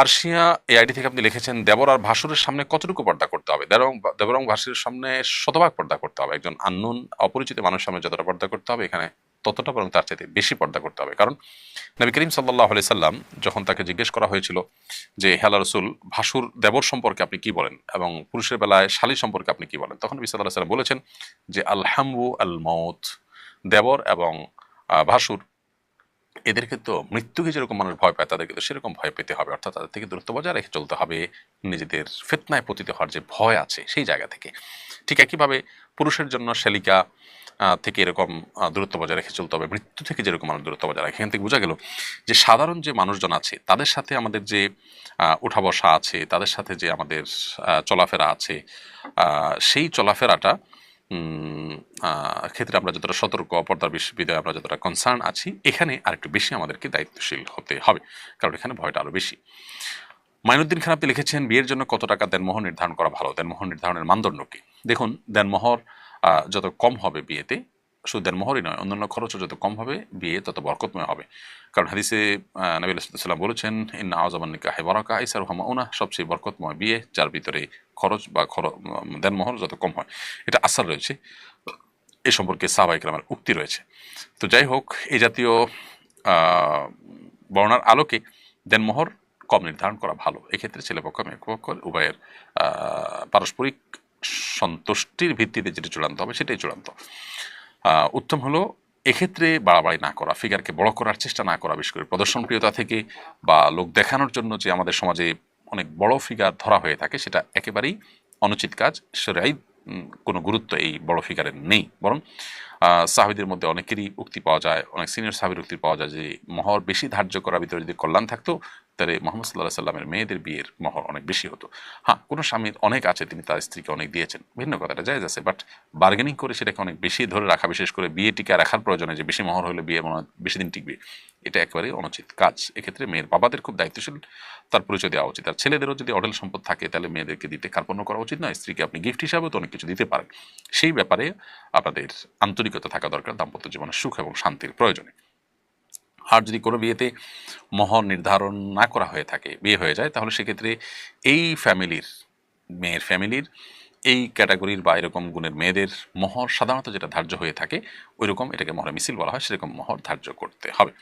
আরশিয়া এই আইডি থেকে আপনি লিখেছেন, দেবর আর ভাসুরের সামনে কতটুকু পর্দা করতে হবে? দেবর দেবর ভাসুরের সামনে শতভাগ পর্দা করতে হবে। একজন আননোন, অপরিচিত মানুষের সামনে যতটা পর্দা করতে হবে, এখানে ততটা বরং তার চাইতে বেশি পর্দা করতে হবে। কারণ নবী করিম সাল্লাহ আলি সাল্লাম যখন তাকে জিজ্ঞেস করা হয়েছিল যে হেলা রসুল, ভাসুর দেবর সম্পর্কে আপনি কি বলেন এবং পুরুষের বেলায় শালী সম্পর্কে আপনি কি বলেন? তখন নবী সাল্লাম বলেছেন যে আলহামু আল মৌত দেবর এবং ভাসুর এদেরকে তো মৃত্যুকে যেরকম মানুষ ভয় পায়, তাদেরকে তো সেরকম ভয় পেতে হবে। অর্থাৎ তাদের থেকে দূরত্ব বজায় রেখে চলতে হবে। নিজেদের ফেতনায় পতিত হওয়ার যে ভয় আছে, সেই জায়গা থেকে। ঠিক একইভাবে পুরুষের জন্য শালিকা থেকে এরকম দূরত্ব বজায় রেখে চলতে হবে। মৃত্যু থেকে যেরকম মানুষ দূরত্ব বজায় রাখে, এখান থেকে বোঝা গেল যে সাধারণ যে মানুষজন আছে, তাদের সাথে আমাদের যে উঠা বসা আছে, তাদের সাথে যে আমাদের চলাফেরা আছে সেই চলাফেরাটা ক্ষেত্রে আমরা যতটা সতর্ক অপর্দার বিশ্ববিদ্যালয়ে আমরা যতটা কনসার্ন আছি, এখানে আরেকটু বেশি আমাদেরকে দায়িত্বশীল হতে হবে, কারণ এখানে ভয়টা আরও বেশি। মাইনুদ্দিন খান আপনি লিখেছেন, বিয়ের জন্য কত টাকা দেনমোহর নির্ধারণ করা ভালো? দেনমোহর নির্ধারণের মানদণ্ড কি? দেখুন, দেনমোহর যত কম হবে বিয়েতে শুধু দেনমোহরই নয় অন্যান্য খরচও যত কম হবে বিয়ে তত বরকতময় হবে। কারণ হাদিসে আহ, নবী সাল্লাম বলেছেন ইন আজমান নিকাহে বরাকা ইসার হামা ওনা সবচেয়ে বরকতময় বিয়ে যার ভিতরে খরচ বা খর দেনমোহর যত কম হয়। এটা আসার রয়েছে। এ সম্পর্কে সাহবাহিক রামের উক্তি রয়েছে। তো যাই হোক এই জাতীয় বর্ণার আলোকে দেনমোহর কম নির্ধারণ করা ভালো। এক্ষেত্রে ছেলেপক্ষ মেয়েপক্ষ উভয়ের পারস্পরিক সন্তুষ্টির ভিত্তিতে যেটা চূড়ান্ত হবে সেটাই চূড়ান্ত। উত্তম হলো এক্ষেত্রে বাড়াবাড়ি না করা ফিগারকে বড় করার চেষ্টা না করা বিশেষ করে। প্রদর্শনপ্রিয়তা থেকে বা লোক দেখানোর জন্য যে আমাদের সমাজে অনেক বড় ফিগার ধরা হয়ে থাকে, সেটা একেবারেই অনুচিত কাজ। সেটাই কোনো গুরুত্ব এই বড় ফিগারের নেই। বরং সাহাবীদের মধ্যে অনেকেরই উক্তি পাওয়া যায়, অনেক সিনিয়র সাহাবির উক্তি পাওয়া যায় যে মহর বেশি ধার্য করার ভিতরে যদি কল্যাণ থাকতো, তাহলে মোহাম্মদ সাল্লাহ সাল্লামের মেয়েদের বিয়ের মহর অনেক বেশি হতো। হ্যাঁ কোনো স্বামীর অনেক আছে, তিনি তার স্ত্রীকে অনেক দিয়েছেন। ভিন্ন কথাটা জায়জ আছে বাট বার্গেনিং করে সেটাকে অনেক বেশি ধরে রাখা, বিশেষ করে বিয়ে টিকা রাখার প্রয়োজনে যে বেশি মহর হলে বিয়ে মনে বেশি দিন টিকবে, এটা একেবারে অনুচিত কাজ। এক্ষেত্রে মেয়ের বাবাদের খুব দায়িত্বশীল, তার পরিচয় দেওয়া উচিত। আর ছেলেদেরও যদি অডেল সম্পদ থাকে, তাহলে মেয়েদেরকে দিতে কার্পণ্য করা উচিত নয়, স্ত্রীকে আপনি গিফট হিসাবেও তো অনেক কিছু দিতে পারেন। সেই ব্যাপারে আপনাদের আন্তরিকতা থাকা দরকার, দাম্পত্য জীবনে সুখ এবং শান্তির প্রয়োজনে। আর যদি কোনো বিয়েতে মহর নির্ধারণ না করা হয়ে থাকে, বিয়ে হয়ে যায়, তাহলে সেক্ষেত্রে এই ফ্যামিলির, মেয়ের ফ্যামিলির, এই ক্যাটাগরির বা এরকম গুণের মেয়েদের মহর সাধারণত যেটা ধার্য হয়ে থাকে ওই রকম এটাকে মহর মিছিল বলা হয়, সেরকম মহর ধার্য করতে হবে।